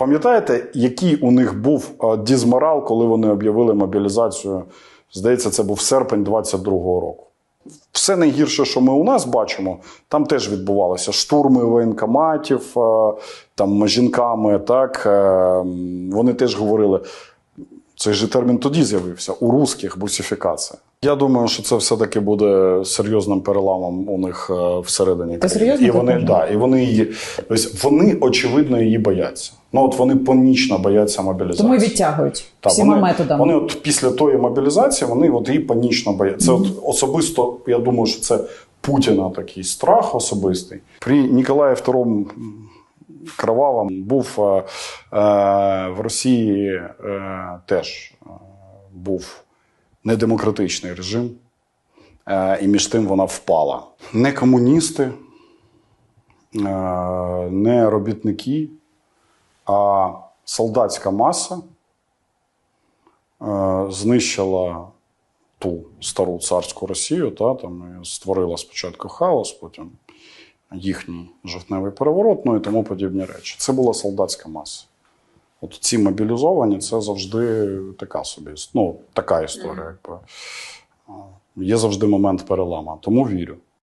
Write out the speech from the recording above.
Пам'ятаєте, який у них був е, дізморал, коли вони об'явили мобілізацію? Здається, це був серпень 22-го року. Все найгірше, що ми у нас бачимо, там теж відбувалося штурми воєнкоматів, е, там жінками. Так е, вони теж говорили. Цей же термін тоді з'явився у русських бусифікація. Я думаю, що це все-таки буде серйозним переламом у них е, всередині. Країни. серйозно І вони, да, і вони її, тобто вони очевидно її бояться. Ну от вони панічно бояться мобілізації. Тому відтягують Так, всіма вони, методами. Вони от після тої мобілізації вони от її панічно бояться. Це от особисто, я думаю, що це Путіна такий страх особистий. При Ніколаї II Кровавому був е, е, в Росії е, теж е, був недемократичний режим, е, і між тим вона впала. Не комуністи, е, не робітники, а солдатська маса е, знищила ту стару царську Росію, та, там, створила спочатку хаос, потім їхній жовтневий переворот, ну і тому подібні речі. Це була солдатська маса. От ці мобілізовані це завжди така собі, ну, така історія. Якби. Є завжди момент перелама, тому вірю.